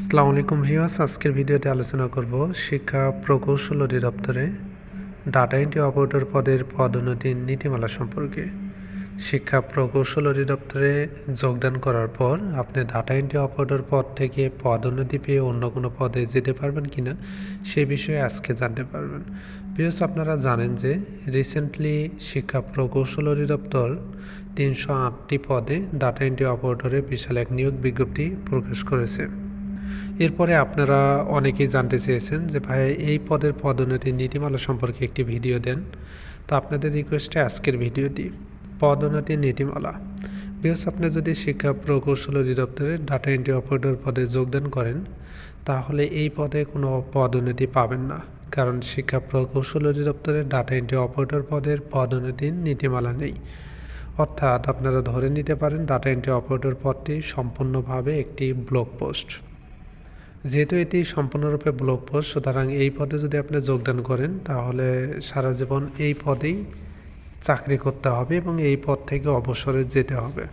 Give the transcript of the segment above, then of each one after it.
আসসালামু আলাইকুম ভিউয়ার্স, আজকের ভিডিওতে আলোচনা করব শিক্ষা প্রকৌশল অধিদপ্তরে ডাটা এন্ট্রি অপারেটর পদের পদোন্নতির নীতিমালা সম্পর্কে। শিক্ষা প্রকৌশল অধিদপ্তরে যোগদান করার পর আপনি ডাটা এন্ট্রি অপারেটর পদ থেকে পদোন্নতি পেয়ে অন্য কোনো পদে যেতে পারবেন কিনা সে বিষয়ে আজকে জানতে পারবেন। ভিউয়ার্স, আপনারা জানেন যে রিসেন্টলি শিক্ষা প্রকৌশল অধিদপ্তর তিনশো আটটি পদে ডাটা এন্ট্রি অপারেটরে বিশাল এক নিয়োগ বিজ্ঞপ্তি প্রকাশ করেছে। এরপরে আপনারা অনেকেই জানতে চেয়েছেন যে ভাই, এই পদের পদোন্নতির নীতিমালা সম্পর্কে একটি ভিডিও দেন। তো আপনাদের রিকোয়েস্টে আজকের ভিডিওটি পদোন্নতির নীতিমালা। বিকজ আপনি যদি শিক্ষা প্রকৌশল অধিদপ্তরে ডাটা এন্ট্রি অপারেটর পদে যোগদান করেন, তাহলে এই পদে কোনো পদোন্নতি পাবেন না। কারণ শিক্ষা প্রকৌশল অধিদপ্তরের ডাটা এন্ট্রি অপারেটর পদের পদোন্নতির নীতিমালা নেই। অর্থাৎ আপনারা ধরে নিতে পারেন ডাটা এন্ট্রি অপারেটর পদটি সম্পূর্ণভাবে একটি ব্লক পোস্ট যেহেতু এটি সম্পূর্ণরূপে ব্লক পোস্ট সুতরাং এই পদে যদি আপনি যোগদান করেন, তাহলে সারা জীবন এই পদেই চাকরি করতে হবে এবং এই পদ থেকে অবসরে যেতে হবে।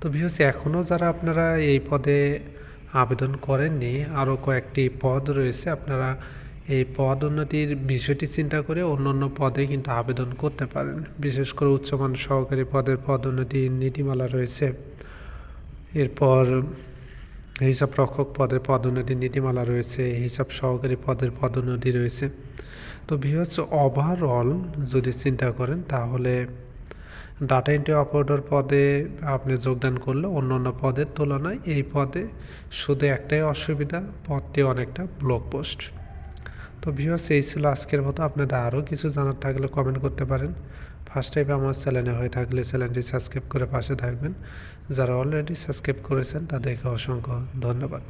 তো ভিউস এখনও যারা আপনারা এই পদে আবেদন করেননি আরও কয়েকটি পদ রয়েছে। আপনারা এই পদ উন্নতির বিষয়টি চিন্তা করে অন্য অন্য পদে কিন্তু আবেদন করতে পারেন। বিশেষ করে উচ্চমান সহকারী পদের পদোন্নতির নীতিমালা রয়েছে। এরপর হিসাব রক্ষক পদের পদোন্নতির নীতিমালা রয়েছে, হিসাব সহকারী পদের পদোন্নতি রয়েছে। তো ভিউয়ার্স ওভারঅল যদি চিন্তা করেন, তাহলে ডাটা এন্ট্রি অপারেটর পদে আপনি যোগদান করলে অন্য অন্য পদের তুলনায় এই পদে শুধু একটাই অসুবিধা, পদটি অনেকটা ব্লক পোস্ট তো ভিউয়ার্স এই ছিল আজকের মতো। আপনারা আরও কিছু জানার থাকলে কমেন্ট করতে পারেন। ফার্স্ট টাইম আমার চ্যানেলে হয়ে থাকলে চ্যানেলটি সাবস্ক্রাইব করে পাশে থাকবেন। যারা অলরেডি সাবস্ক্রাইব করেছেন, তাদেরকে অসংখ্য ধন্যবাদ।